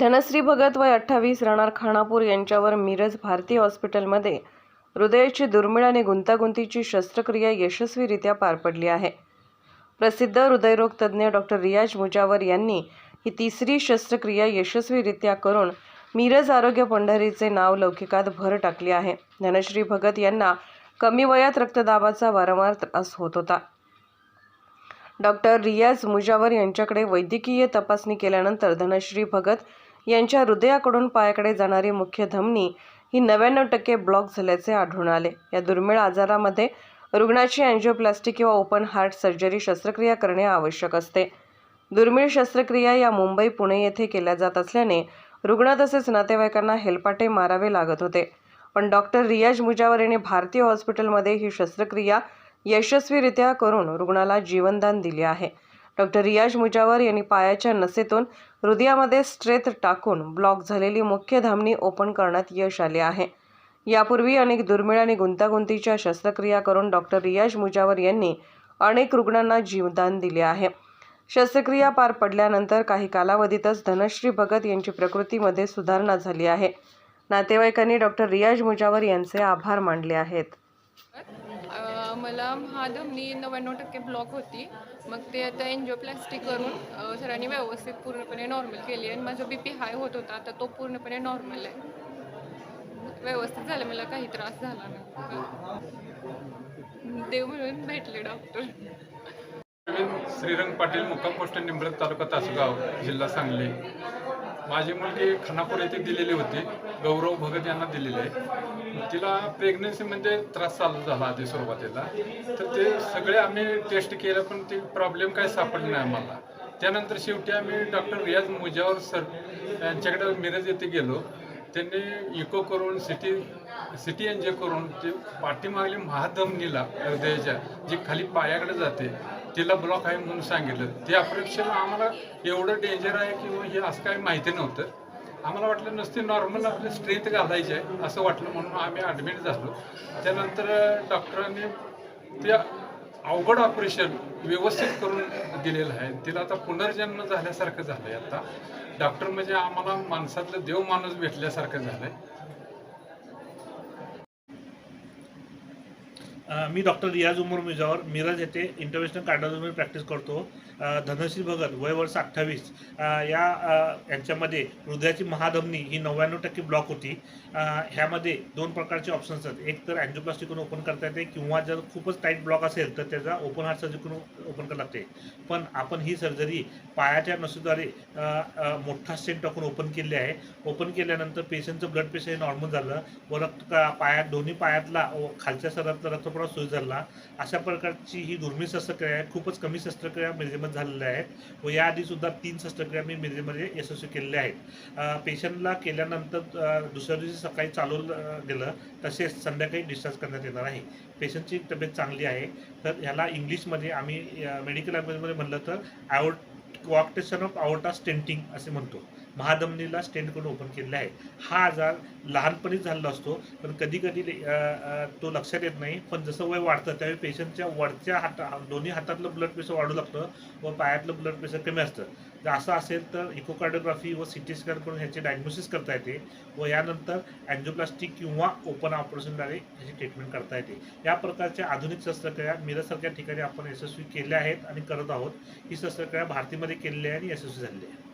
धनश्री भगत वय अठ्ठावीस राहणार खानापूर यांच्यावर मिरज भारती हॉस्पिटलमध्ये. हृदयाची दुर्मिळ आणि गुंतागुंतीची शस्त्रक्रिया यशस्वीरित्या पार पडली आहे. प्रसिद्ध हृदयरोग तज्ज्ञ डॉक्टर रियाज मुजावर यांनी ही तिसरी शस्त्रक्रिया यशस्वीरित्या करून मिरज आरोग्य पंढरीचे नाव लौकिकात भर टाकली आहे. धनश्री भगत यांना कमी वयात रक्तदाबाचा वारंवार त्रास होत होता. डॉक्टर रियाज मुजावर यांच्याकडे वैद्यकीय तपासणी केल्यानंतर धनश्री भगत यांच्या हृदयाकडून पायाकडे जाणारी मुख्य धमनी ही नव्याण्णव टक्के ब्लॉक झाल्याचे आढळून आले. या दुर्मिळ आजारामध्ये रुग्णाची अँजिओप्लास्टी किंवा ओपन हार्ट सर्जरी शस्त्रक्रिया करणे आवश्यक असते. दुर्मिळ शस्त्रक्रिया या मुंबई पुणे येथे केल्या जात असल्याने रुग्ण तसेच नातेवाईकांना हेलपाटे मारावे लागत होते. पण डॉक्टर रियाज मुजावर यांनी भारतीय हॉस्पिटलमध्ये ही शस्त्रक्रिया यशस्वीरित्या करून रुग्णाला जीवनदान दिले आहे. डॉक्टर रियाज मुजावर यांनी पायाच्या नसेतून हृदयामध्ये स्ट्रेथ टाकून ब्लॉक झालेली मुख्य धमनी ओपन करण्यात यश आले आहे. यापूर्वी अनेक दुर्मिळ आणि गुंतागुंतीच्या शस्त्रक्रिया करून डॉक्टर रियाज मुजावर यांनी अनेक रुग्णांना जीवदान दिले आहे. शस्त्रक्रिया पार पडल्यानंतर काही कालावधीतच धनश्री भगत यांची प्रकृतीमध्ये सुधारणा झाली आहे. नातेवाईकांनी डॉक्टर रियाज मुजावर यांचे आभार मानले आहेत. मला महाधमनी नव्याण्णव टक्के ब्लॉक होती. मग ते आता एन्जिओप्लॅस्टी करून सरांनी व्यवस्थित पूर्णपणे नॉर्मल केली आणि माझा बी पी हाय होत होता आता तो पूर्णपणे नॉर्मल आहे. व्यवस्थित झालं मला काही त्रास झाला नाही. देव मिळून भेटले डॉक्टर श्रीरंग पाटील मुक्काम पोस्ट निंबरत तालुका तासगाव जिल्हा सांगली. माझी मुलगी खानापूर येथे दिलेली होती. गौरव भगत यांना दिलेली आहे. तिला प्रेग्नन्सीमध्ये म्हणजे त्रास चालू झाला आधी सुरुवातीला. तर ते सगळे आम्ही टेस्ट केलं पण ते प्रॉब्लेम काही सापडले नाही आम्हाला. त्यानंतर शेवटी आम्ही डॉक्टर रियाज मुजावर सर यांच्याकडे मिरज येथे गेलो. त्यांनी इको करून सिटी सिटी एनजिओ करून ते पाठीमागली महाधमनीला हृदयाच्या जी खाली पायाकडे जाते तिला ब्लॉक आहे म्हणून सांगितलं. ते ऑपरेशन आम्हाला एवढं डेंजर आहे किंवा हे असं काही माहिती नव्हतं. आम्हाला वाटलं नसते नॉर्मल आपली स्ट्रेंथ घालायची आहे असं वाटलं म्हणून आम्ही ॲडमिट झालो. त्यानंतर डॉक्टरांनी ते अवघड ऑपरेशन व्यवस्थित करून दिलेलं आहे. तिला आता पुनर्जन्म झाल्यासारखं झालं आहे आता. डॉक्टर म्हणजे आम्हाला माणसातलं देव माणूस भेटल्यासारखं झालं आहे मी डॉक्टर रियाज उमर मिजावर मिरज येथे इंटरनॅशनल कार्डिओलॉजी प्रॅक्टिस करतो. धनश्री भगत वय वर्ष अठ्ठावीस. या यांच्यामध्ये हृदयाची महाधमनी ही नव्याण्णव टक्के ब्लॉक होती. ह्यामध्ये दोन प्रकारचे ऑप्शन्स आहेत. एक तर अँजिओप्लास्टिकून ओपन करता येते किंवा जर खूपच टाईट ब्लॉक असेल तर त्याचा ओपन हार्ट सर्जरीकडून ओपन करावं लागते पण आपण ही सर्जरी पायाच्या नसूद्वारे मोठा स्टेन टाकून ओपन केली आहे. ओपन केल्यानंतर पेशंटचं ब्लड प्रेशर हे नॉर्मल झालं. व रक्त का- पायात दोन्ही पायातला खालच्या सरातला रक्तप्रवाह सुरू झाला अशा प्रकारची ही दुर्मिळ शस्त्रक्रिया आहे. खूपच कमी शस्त्रक्रिया मिरजेमध्ये झालेल्या आहेत. व याआधी सुद्धा तीन शस्त्रक्रिया मी मिरजेमध्ये यशस्वी केलेल्या आहेत. पेशंटला केल्यानंतर दुसऱ्या दिवशी सकाळी चालवलं गेलं तसेच संध्याकाळी डिस्चार्ज करण्यात येणार आहे. पेशंटची तब्येत चांगली आहे. तर ह्याला इंग्लिशमध्ये आम्ही मेडिकल लँग्वेजमध्ये म्हणलं तर out coarctation of aorta stenting असे म्हणतो. महाधमनीला स्टेंट करून ओपन केलेला आहे. हा आजार लहानपणीच झालेला असतो पण कधी कधी तो लक्षात येत नाही. पण जसं वय वाढतं त्यावेळी पेशंटच्या वरच्या हाता दोन्ही हातातलं ब्लड प्रेशर वाढू लागतं व पायातलं ब्लड प्रेशर कमी असतं. जर असं असेल तर इकोकार्डिओग्राफी व सी टी स्कॅन करून ह्याचे डायग्नोसिस करता येते व यानंतर अँजिओप्लास्टी किंवा ओपन ऑपरेशनद्वारे ह्याची ट्रीटमेंट करता येते. या प्रकारच्या आधुनिक शस्त्रक्रिया मिरजसारख्या ठिकाणी आपण यशस्वी केल्या आहेत आणि करत आहोत. ही शस्त्रक्रिया भारतीमध्ये केलेली आहे आणि यशस्वी झालेली आहे.